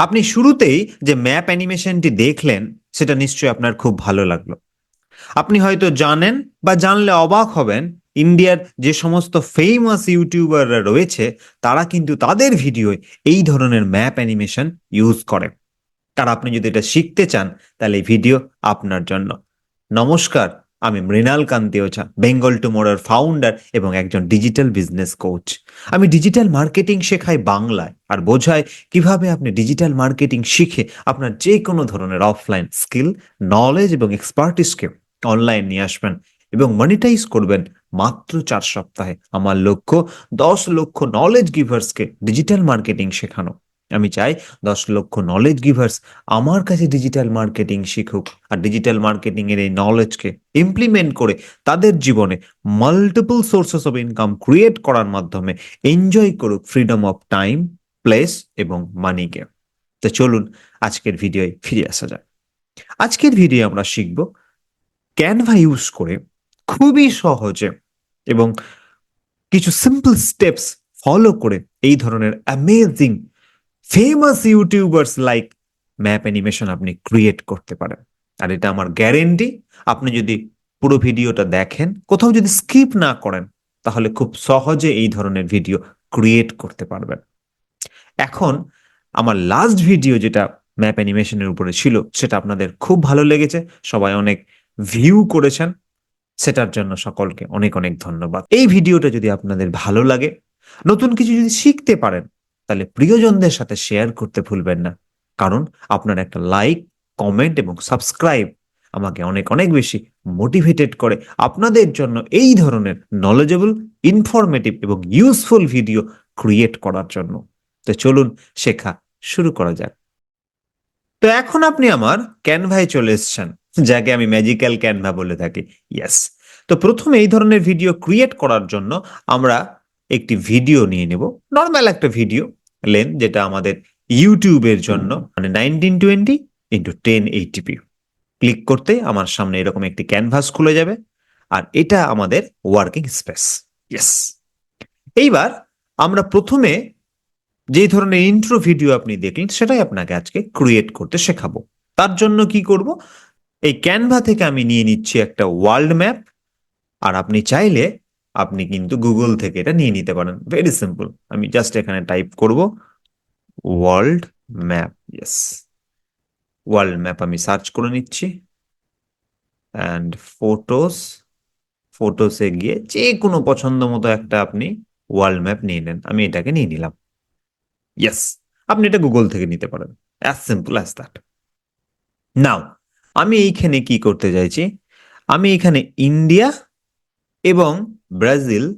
আপনি শুরুতেই যে ম্যাপ অ্যানিমেশনটি দেখলেন, সেটা নিশ্চয়ই আপনার খুব ভালো লাগল। আপনি হয়তো জানেন বা জানলে অবাক হবেন, ইন্ডিয়ার যে সমস্ত ফেমাস ইউটিউবাররা রয়েছে, তারা কিন্তু তাদের ভিডিওয় এই ধরনের ম্যাপ অ্যানিমেশন ইউজ করে। আর আপনি যদি এটা শিখতে চান, তাহলে এই ভিডিও আপনার জন্য। নমস্কার আমি মৃণাল কান্তি ওঝা বেঙ্গল টুমোরোর ফাউন্ডার এবং একজন ডিজিটাল বিজনেস কোচ আমি ডিজিটাল মার্কেটিং শেখাই বাংলায় আর বোঝাই কীভাবে আপনি ডিজিটাল মার্কেটিং শিখে আপনার যে কোনো ধরনের অফলাইন স্কিল নলেজ এবং এক্সপার্টিসকে অনলাইন নিয়ে আসবেন এবং মনিটাইজ করবেন মাত্র চার সপ্তাহে। আমার লক্ষ্য দশ লক্ষ নলেজ গিভার্সকে ডিজিটাল মার্কেটিং শেখানো। আমি চাই দশ লক্ষ নলেজ গিভার্স আমার কাছে ডিজিটাল মার্কেটিং শিখুক। আর ডিজিটাল মার্কেটিং এর এই নলেজকে ইমপ্লিমেন্ট করে তাদের জীবনে multiple sources of income create করার মাধ্যমে এনজয় করুক ফ্রিডম অফ টাইম প্লেস এবং মানিকে তো চলুন আজকের ভিডিওয় ফিরে আসা যাক। আজকের ভিডিও আমরা শিখব ক্যানভা ইউজ করে খুবই সহজে এবং কিছু সিম্পল স্টেপস ফলো করে এই ধরনের amazing famous youtubers like map animation আপনি ক্রিয়েট করতে পারেন। আর এটা আমার গ্যারেন্টি আপনি যদি পুরো ভিডিওটা দেখেন, কোথাও যদি স্কিপ না করেন, তাহলে খুব সহজে এই ধরনের ভিডিও ক্রিয়েট করতে পারবেন। এখন আমার লাস্ট ভিডিও যেটা ম্যাপ অ্যানিমেশনের উপরে ছিল, সেটা আপনাদের খুব ভালো লেগেছে, সবাই অনেক ভিউ করেছেন, সেটার জন্য সকলকে অনেক অনেক ধন্যবাদ। এই ভিডিওটা যদি আপনাদের ভালো লাগে, নতুন কিছু যদি শিখতে পারেন তাহলে প্রিয়জনদের সাথে শেয়ার করতে ভুলবেন না। কারণ আপনার একটা লাইক কমেন্ট এবং সাবস্ক্রাইব আমাকে অনেক অনেক বেশি মোটিভেটেড করে। আপনাদের জন্য এই ধরনের নলেজেবল ইনফরমেটিভ এবং ইউজফুল ভিডিও ক্রিয়েট করার জন্য। তো চলুন শেখা শুরু করা যাক। তো এখন আপনি আমার ক্যানভায় চলে এসেছেন, যাকে আমি ম্যাজিক্যাল ক্যানভা বলে থাকি। ইয়েস তো প্রথমে এই ধরনের ভিডিও ক্রিয়েট করার জন্য আমরা একটি ভিডিও নিয়ে নেব। নর্মাল একটা ভিডিও লেন যেটা আমাদের ইউটিউবের জন্য মানে nineteen twenty into ten eighty P click করতে আমার সামনে এরকম একটি ক্যানভাস খুলে যাবে আর এটা আমাদের ওয়ার্কিং স্পেস ইয়েস এইবার আমরা প্রথমে যে ধরনের ইন্ট্রো ভিডিও আপনি দেখলেন সেটাই আপনাকে আজকে ক্রিয়েট করতে শেখাবো। তার জন্য কি করব? এই ক্যানভা থেকে আমি নিয়ে নিচ্ছি একটা ওয়ার্ল্ড ম্যাপ আর আপনি চাইলে আপনি কিন্তু গুগল থেকে এটা নিয়ে নিতে পারেন। ভেরি সিম্পল আমি জাস্ট এখানে টাইপ করব world map yes world map আমি সার্চ করে নিচ্ছি। অ্যান্ড ফটোস ফটোসে গিয়ে যে কোনো পছন্দ মতো একটা আপনি ওয়ার্ল্ড ম্যাপ নিয়ে নেন। আমি এটাকে নিয়ে নিলাম। ইয়েস আপনি এটা গুগল থেকে নিতে পারেন। As simple as that now আমি এইখানে কি করতে চাইছি? আমি এখানে ইন্ডিয়া এবং ব্রাজিল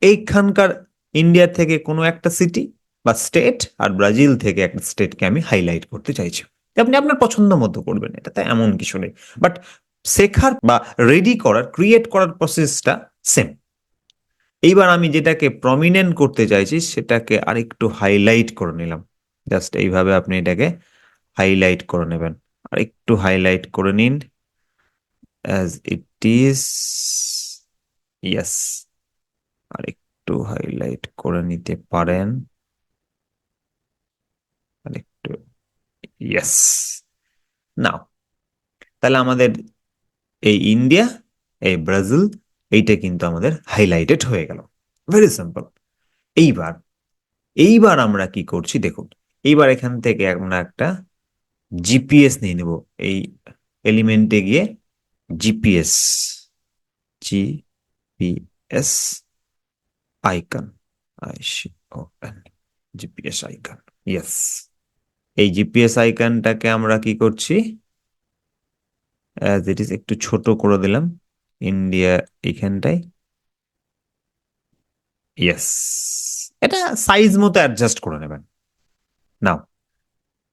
এইখানকার ইন্ডিয়া থেকে কোনো একটা সিটি বা স্টেট আর ব্রাজিল থেকে একটা স্টেটকে আমি হাইলাইট করতে চাইছি। আপনি আপনার পছন্দ মতো করবেন এটাতে এমন কিছু নেই। বাট শেখার বা রেডি করার ক্রিয়েট করার প্রসেসটা সেম এইবার আমি যেটাকে প্রমিনেন্ট করতে চাইছি, সেটাকে আরেকটু হাইলাইট করে নিলাম। জাস্ট এইভাবে আপনি এটাকে হাইলাইট করে নেবেন। আর একটু হাইলাইট করে নিন। অ্যাজ ইট ইজ ইয়েস আর একটু হাইলাইট করে নিতে পারেন। আর একটু ইয়েস নাও তাহলে আমাদের এই ইন্ডিয়া এই ব্রাজিল এইটা কিন্তু আমাদের হাইলাইটেড হয়ে গেল। ভেরি সিম্পল এইবার এইবার আমরা কি করছি দেখুন, এইবার এখান থেকে আমরা একটা জিপিএস নিয়ে নেব। এই এলিমেন্টে গিয়ে GPS GPS icon I C O N GPS icon yes এই জিপিএস আইকনটাকে আমরা কি করছি? অ্যাজ ইট ইজ একটু ছোট করে দিলাম। ইন্ডিয়া এইখানটায়। ইয়েস এটা সাইজ মতো অ্যাডজাস্ট করে নেবেন। নাও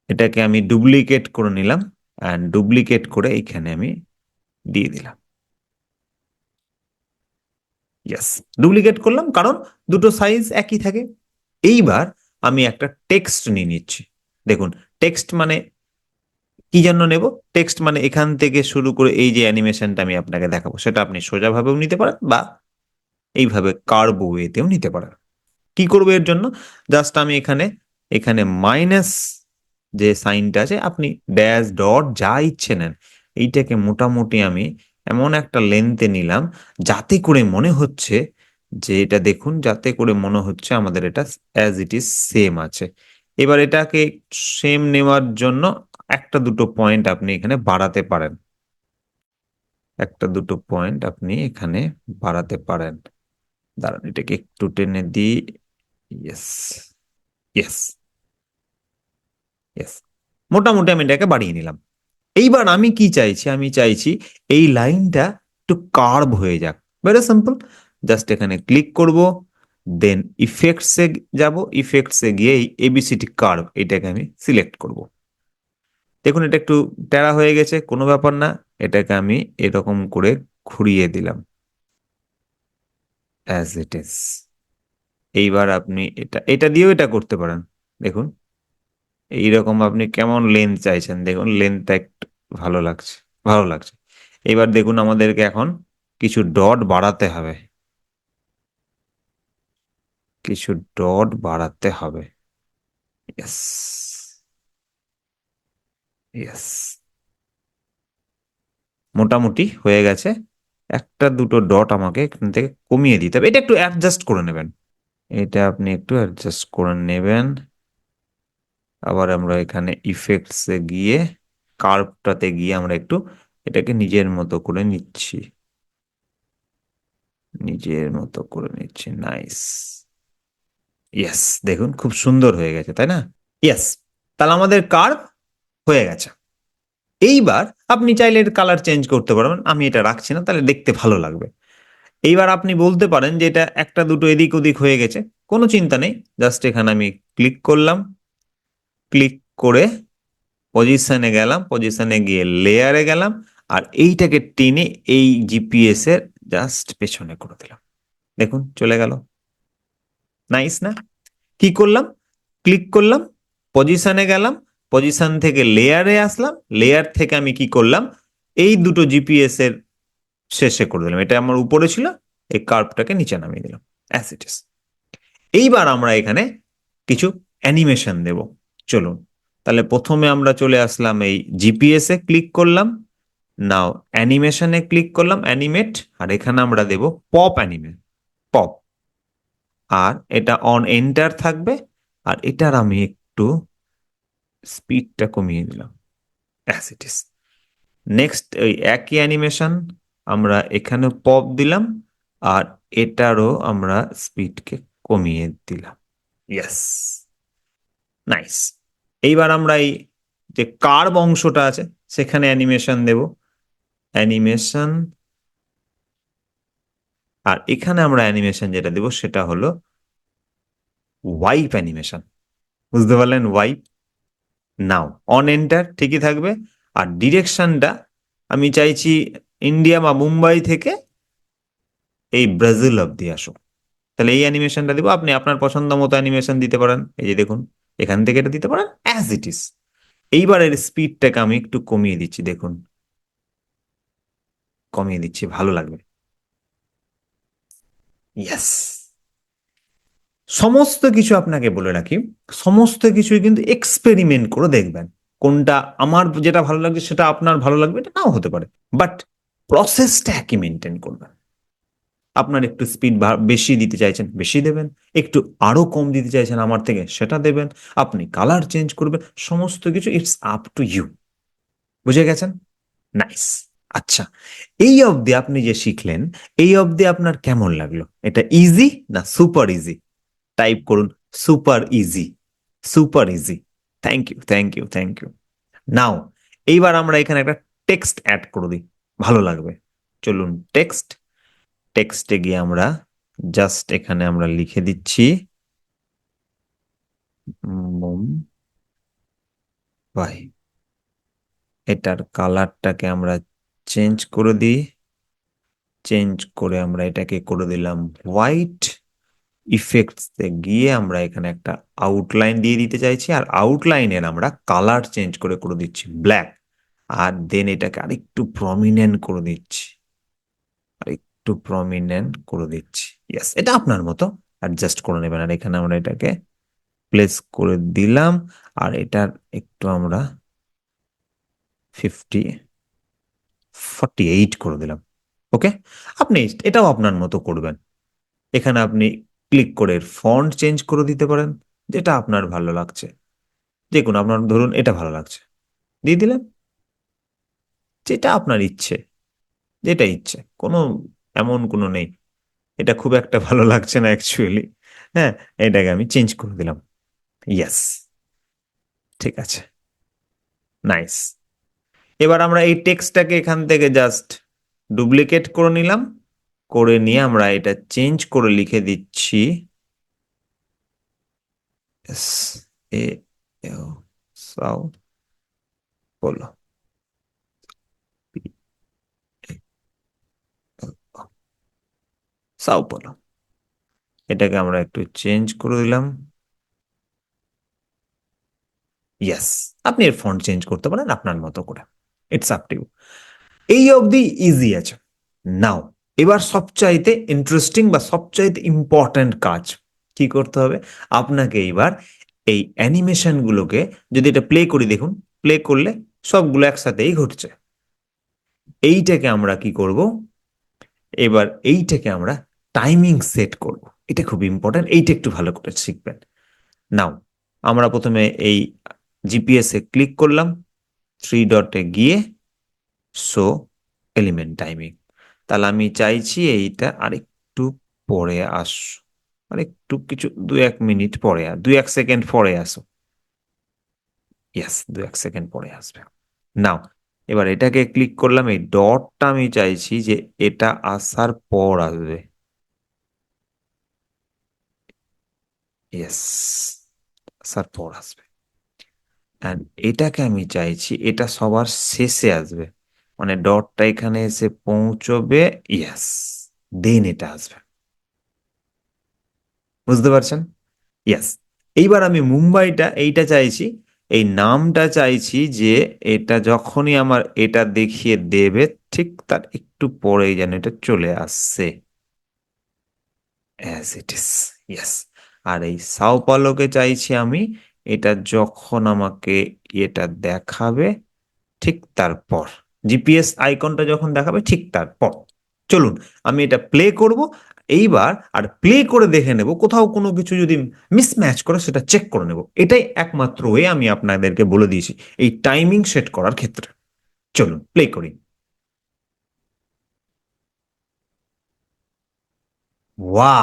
এটাকে আমি ডুপ্লিকেট করে নিলাম। অ্যান্ড ডুপ্লিকেট করে এইখানে আমি দিয়ে দিলাম। ইয়েস ডুপ্লিকেট করলাম, কারণ দুটো সাইজ একই থাকে। এইবার আমি একটা টেক্সট নিয়ে নিচ্ছি। দেখুন টেক্সট মানে কি জন্য নেব? টেক্সট মানে এখান থেকে শুরু করে এই যে অ্যানিমেশনটা আমি আপনাকে দেখাবো, সেটা আপনি সোজাভাবেও নিতে পারেন বা এইভাবে কার্ভ ওয়েতেও নিতে পারেন। কি করব এর জন্য? জাস্ট আমি এখানে এখানে মাইনাস যে সাইনটা আছে, আপনি ড্যাশ ডট যা ইচ্ছে নেন, এইটাকে মোটামুটি আমি এমন একটা লেন্থে নিলাম, যাতে করে মনে হচ্ছে যে এটা দেখুন, যাতে করে মনে হচ্ছে আমাদের এটা অ্যাজ ইট ইজ সেম আছে। এবার এটাকে সেম নেওয়ার জন্য একটা দুটো পয়েন্ট আপনি এখানে বাড়াতে পারেন। একটা দুটো পয়েন্ট আপনি এখানে বাড়াতে পারেন। দাঁড়ান, এটাকে একটু টেনে দিই। ইয়েস ইয়েস ইয়েস মোটামুটি আমি এটাকে বাড়িয়ে নিলাম। এইবার আমি কি চাইছি? আমি চাইছি এই লাইনটা একটু কার্ভ হয়ে যাক। ভেরি সিম্পল জাস্ট এখানে ক্লিক করব দেন ইফেক্টসে যাব ইফেক্টসে গিয়ে এই এবিসিটি কার্ভ এটাকে আমি সিলেক্ট করব। দেখুন, এটা একটু টেরা হয়ে গেছে, কোনো ব্যাপার না, এটাকে আমি এরকম করে ঘুরিয়ে দিলাম। অ্যাজ ইট ইজ এইবার আপনি এটা এটা দিয়েও এটা করতে পারেন। দেখুন, এইরকম আপনি কেমন লেন্থ চাইছেন? দেখুন লেন্থটা একটু ভালো লাগছে ভালো লাগছে। এবার দেখুন আমাদেরকে এখন কিছু ডট বাড়াতে হবে। কিছু ডট বাড়াতে হবে। ইয়েস মোটামুটি হয়ে গেছে। একটা দুটো ডট আমাকে এখান থেকে কমিয়ে দিতে হবে। এটা একটু অ্যাডজাস্ট করে নেবেন। এটা আপনি একটু অ্যাডজাস্ট করে নেবেন। আবার আমরা এখানে ইফেক্টসে গিয়ে কার্ভটাতে গিয়ে আমরা একটু এটাকে নিজের মতো করে নিচ্ছি। নিজের মতো করে নিচ্ছি নাইস ইয়েস দেখুন, খুব সুন্দর হয়ে গেছে, তাই না? ইয়েস তাহলে আমাদের কার্ভ হয়ে গেছে। এইবার আপনি চাইলে এর কালার চেঞ্জ করতে পারবেন, আমি এটা রাখছি না, তাহলে দেখতে ভালো লাগবে। এইবার আপনি বলতে পারেন যে এটা একটা দুটো এদিক ওদিক হয়ে গেছে, কোনো চিন্তা নেই জাস্ট এখানে আমি ক্লিক করলাম। ক্লিক করে পজিশনে গেলাম পজিশনে গিয়ে লেয়ারে গেলাম, আর এইটাকে টেনে এই জিপিএস এর জাস্ট পেছনে করে দিলাম। দেখুন, চলে গেল। নাইস না? কি করলাম? ক্লিক করলাম পজিশনে গেলাম পজিশন থেকে লেয়ারে আসলাম লেয়ার থেকে আমি কি করলাম? এই দুটো জিপিএস এর শেষে করে দিলাম। এটা আমার উপরে ছিল, এই কার্ভটাকে নিচে নামিয়ে দিলাম। অ্যাস ইট ইস এইবার আমরা এখানে কিছু অ্যানিমেশন দেব। চলুন। তাহলে প্রথমে আমরা চলে আসলাম এই জিপিএস এ ক্লিক করলাম। নাও অ্যানিমেশনে ক্লিক করলাম অ্যানিমেট আর এখানে আমরা দেব পপ অ্যানিমেট পপ আর এটা অন এন্টার থাকবে, আর এটার আমি একটু স্পিডটা কমিয়ে দিলাম অ্যাস ইট ইস নেক্সট ওই একই অ্যানিমেশন আমরা এখানে পপ দিলাম, আর এটারও আমরা স্পিডকে কমিয়ে দিলাম। ইয়েস নাইস এইবার আমরা এই যে কার্ভ অংশটা আছে, সেখানে অ্যানিমেশন দেব। অ্যানিমেশন, আর এখানে আমরা অ্যানিমেশন যেটা দেব, সেটা হলো ওয়াইপ অ্যানিমেশন। বুঝতে পারলেন? ওয়াইপ, নাও, অন এন্টার, ঠিকই থাকবে। আর ডিরেকশনটা আমি চাইছি ইন্ডিয়া বা মুম্বাই থেকে এই ব্রাজিল অব্দি আসুক। তাহলে এই অ্যানিমেশনটা দিব। আপনি আপনার পছন্দ মতো অ্যানিমেশন দিতে পারেন। এই যে দেখুন এখান থেকে এটা দিতে পারেন অ্যাজ ইট ইজ এইবারের স্পিডটাকে আমি একটু কমিয়ে দিচ্ছি, দেখুন। কমিয়ে দিচ্ছি, ভালো লাগবে। ইয়েস সমস্ত কিছু আপনাকে বলে রাখি, সমস্ত কিছুই কিন্তু এক্সপেরিমেন্ট করে দেখবেন। কোনটা আমার যেটা ভালো লাগছে, সেটা আপনার ভালো লাগবে, এটা নাও হতে পারে। বাট প্রসেসটা একই মেনটেন করবেন। আপনার একটু স্পিড বেশি দিতে চাইছেন, বেশি দেবেন। একটু আরও কম দিতে চাইছেন আমার থেকে, সেটা দেবেন। আপনি কালার চেঞ্জ করবেন, সমস্ত কিছু ইটস আপ টু ইউ বুঝে গেছেন? নাইস আচ্ছা এই অবধি আপনি যে শিখলেন, এই অবধি আপনার কেমন লাগল? এটা ইজি না সুপার ইজি টাইপ করুন super easy super easy thank you thank you thank you now এইবার আমরা এখানে একটা টেক্সট অ্যাড করে দিই। ভালো লাগবে। চলুন টেক্সট টেক্সটে গিয়ে আমরা জাস্ট এখানে আমরা লিখে দিচ্ছি এটার কালারটাকে আমরা চেঞ্জ করে দিই। চেঞ্জ করে আমরা এটাকে করে দিলাম হোয়াইট ইফেক্টসে গিয়ে আমরা এখানে একটা আউটলাইন দিয়ে দিতে চাইছি আর আউটলাইনের আমরা কালার চেঞ্জ করে করে দিচ্ছি ব্ল্যাক আর দেন এটাকে আরেকটু প্রমিনেন্ট করে দিচ্ছি। আরেকটু প্রমিনেন্ট করে দিচ্ছি। ইয়াস এটা আপনার মতো। অ্যাডজাস্ট করে নেবেন। আর এখানে আমরা এটাকে প্লেস করে দিলাম। আর এটার একটু আমরা ফিফটি ফর্টি এইট করে দিলাম। ওকে আপনি এটাও আপনার মতো করবেন। এখানে আপনি ক্লিক করে ফন্ট চেঞ্জ করে দিতে পারেন। যেটা আপনার ভালো লাগছে। কোনো আপনার ধরুন এটা ভালো লাগছে। দিয়ে দিলেন। যেটা আপনার ইচ্ছে। যেটা ইচ্ছে। কোনো এমন কোনো নেই। এটা খুব একটা ভালো লাগছে না অ্যাকচুয়ালি হ্যাঁ এটাকে আমি চেঞ্জ করে দিলাম। ইয়েস ঠিক আছে। নাইস এবার আমরা এই টেক্সটটাকে এখান থেকে জাস্ট ডুপ্লিকেট করে নিলাম। করে নিয়ে আমরা এটা চেঞ্জ করে লিখে দিচ্ছি। এস এ সাউ বলো সাউ বলো। এটাকে আমরা একটু চেঞ্জ করে দিলাম। ইয়েস আপনি এর ফন্ট চেঞ্জ করতে পারেন আপনার মতো করে। ইটস আপ টু এই অবধি ইজি আছে। নাও এবার সবচাইতে ইন্টারেস্টিং বা সবচাইতে ইম্পর্ট্যান্ট কাজ কি করতে হবে? আপনাকে এইবার এই অ্যানিমেশনগুলোকে যদি এটা প্লে করি দেখুন প্লে করলে সবগুলো একসাথেই ঘটছে। এইটাকে আমরা কি করব? এবার এইটাকে আমরা টাইমিং সেট করব। এটা খুব ইম্পর্ট্যান্ট এইটা একটু ভালো করে শিখবেন। নাও আমরা প্রথমে এই জিপিএস এ ক্লিক করলাম থ্রি ডটে গিয়ে শো এলিমেন্ট টাইমিং তাহলে আমি চাইছি এইটা আরেকটু পরে আস আরেকটু কিছু দু এক মিনিট পরে দু এক সেকেন্ড পরে আসো ইয়েস দু এক সেকেন্ড পরে আসবে। নাও এবার এটাকে ক্লিক করলাম, এই ডটটা আমি চাইছি যে এটা আসার পর আসবে। ইয়েস আসার পর আসবে। অ্যান্ড এটাকে আমি চাইছি, এটা সবার শেষে আসবে। মানে ডটটা এখানে এসে পৌঁছবে ইয়েস দেন এটা আসবে। বুঝতে পারছেন? ইয়েস এইবার আমি মুম্বাইটা, এইটা চাইছি, এই নামটা চাইছি যে এটা যখনই আমার এটা দেখিয়ে দেবে, ঠিক তার একটু পরেই যেন এটা চলে আসছে অ্যাজ ইট ইস ইয়েস আর এই সাও পালোকে চাইছি আমি, এটা যখন আমাকে এটা দেখাবে, ঠিক তারপর। জিপিএস আইকনটা যখন দেখাবে, ঠিক তারপর। চলুন, আমি এটা প্লে করব, এইবার আর প্লে করে দেখে নেব, কোথাও কোনো কিছু যদি মিসম্যাচ করে, সেটা চেক করে নেব। এটাই একমাত্র ওয়ে আমি আপনাদেরকে বলে দিয়েছি, এই টাইমিং সেট করার ক্ষেত্রে। চলুন প্লে করি। ওয়া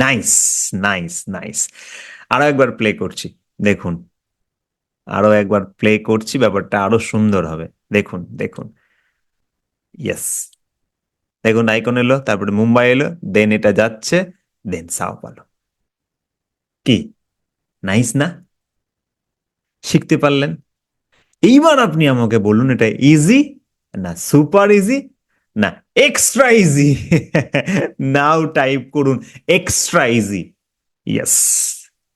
নাইস নাইস নাইস আরও একবার প্লে করছি, দেখুন। আরও একবার প্লে করছি, ব্যাপারটা আরও সুন্দর হবে। দেখুন দেখুন। ইয়েস দেখুন আইকন এলো, তারপরে মুম্বাই এলো দেন এটা যাচ্ছে দেন সাও পালো কি? নাইস না? শিখতে পারলেন? এইবার আপনি আমাকে বলুন, এটা ইজি না সুপার ইজি না এক্সট্রা ইজি নাও টাইপ করুন এক্সট্রা ইজি ইয়েস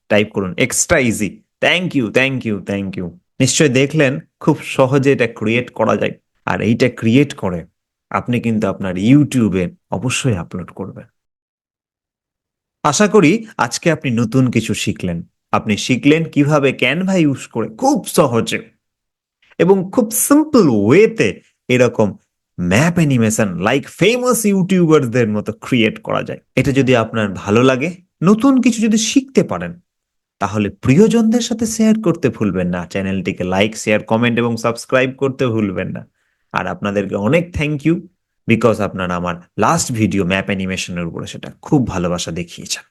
টাইপ করুন extra easy thank you thank you thank you নিশ্চয় দেখলেন খুব সহজে এটা ক্রিয়েট করা যায়। আর এইটা ক্রিয়েট করে আপনি কিন্তু আপনার ইউটিউবে অবশ্যই আপলোড করবেন। আশা করি আজকে আপনি নতুন কিছু শিখলেন। আপনি শিখলেন কীভাবে ক্যানভা ইউজ করে খুব সহজে এবং খুব সিম্পল ওয়েতে এরকম ম্যাপ অ্যানিমেশন লাইক ফেমাস ইউটিউবারদের মতো ক্রিয়েট করা যায়। এটা যদি আপনার ভালো লাগে, নতুন কিছু যদি শিখতে পারেন, তাহলে প্রিয়জনদের সাথে শেয়ার করতে ভুলবেন না। চ্যানেলটিকে লাইক শেয়ার কমেন্ট এবং সাবস্ক্রাইব করতে ভুলবেন না। আর আপনাদেরকে অনেক থ্যাংক ইউ বিকজ আপনারা আমার লাস্ট ভিডিও ম্যাপ অ্যানিমেশনের উপরে সেটা খুব ভালোবাসা দেখিয়েছেন।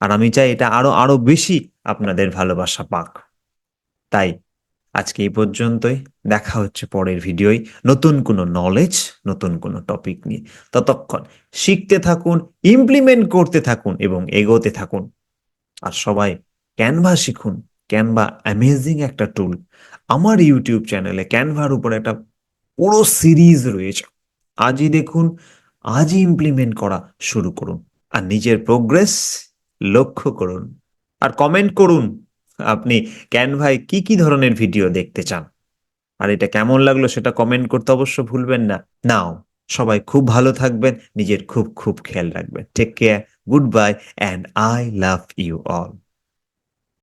আর আমি চাই এটা আরও আরও বেশি আপনাদের ভালোবাসা পাক। তাই আজকে এই পর্যন্তই। দেখা হচ্ছে পরের ভিডিওয়। নতুন কোনো নলেজ নতুন কোনো টপিক নিয়ে। ততক্ষণ শিখতে থাকুন ইমপ্লিমেন্ট করতে থাকুন এবং এগোতে থাকুন। আর সবাই ক্যানভা শিখুন। ক্যানভা অ্যামেজিং একটা টুল আমার ইউটিউব চ্যানেলে ক্যানভার উপর একটা পুরো সিরিজ রয়েছে। আজই দেখুন, আজই ইমপ্লিমেন্ট করা শুরু করুন। আর নিজের প্রোগ্রেস লক্ষ্য করুন। আর কমেন্ট করুন। আপনি ক্যানভায় কি কি ধরনের ভিডিও দেখতে চান? আর এটা কেমন লাগল সেটা কমেন্ট করতে অবশ্য ভুলবেন না। নাও, সবাই খুব ভালো থাকবেন, নিজের খুব খুব খেয়াল রাখবেন। Take care good bye and I love you all